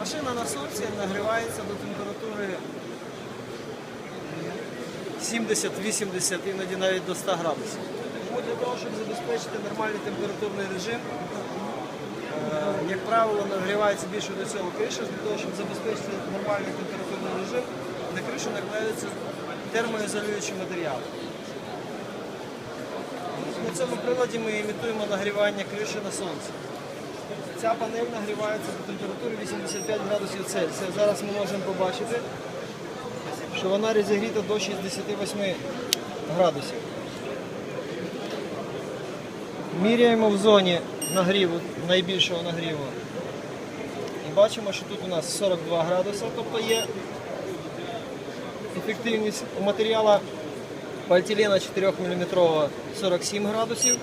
Машина на сонці нагрівається до температури 70-80, іноді навіть до 100 градусів. Тому для того, щоб забезпечити нормальний температурний режим, е, як правило, нагрівається більше до цього криша, для того, щоб забезпечити нормальний температурний режим, на кришу накладаються термоізолюючі матеріали. На цьому приладі ми імітуємо нагрівання криші на сонці. Ця панель нагрівається до температури 85 градусів Цельсія. Зараз ми можемо побачити, що вона розігріта до 68 градусів. Міряємо в зоні нагріву, найбільшого нагріву. І бачимо, що тут у нас 42 градуси, тобто є ефективність у матеріала поліетилена 4 мм 47 градусів.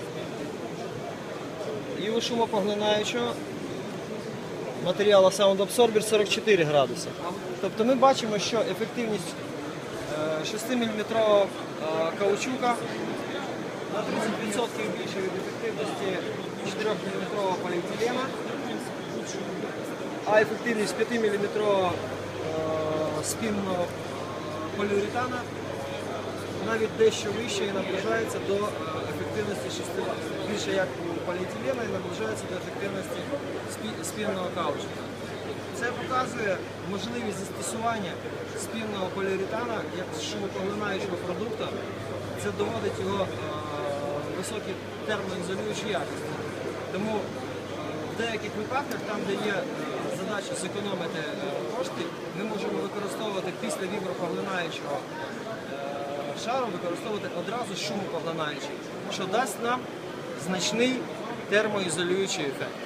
І у шумопоглинаючого матеріалу Sound Absorber 44 градуси. Тобто ми бачимо, що ефективність 6 мм каучука на 30% більше від ефективності 4 мм поліетилена, а ефективність 5 мм спінного поліуретана навіть дещо вище і наближається до е, ефективності 6 більше як у поліетилена і наближається до ефективності спі- спінного каучука. Це показує можливість застосування спінного поліуретана як шумопоглинаючого продукту. Це доводить його е, високі термоізолюючі якості. Тому е, в деяких випадках, там, де є задача зекономити кошти, ми можемо використовувати після вібропоглинаючого шару використовувати одразу шумопоглинаючий, що дасть нам значний термоізолюючий ефект.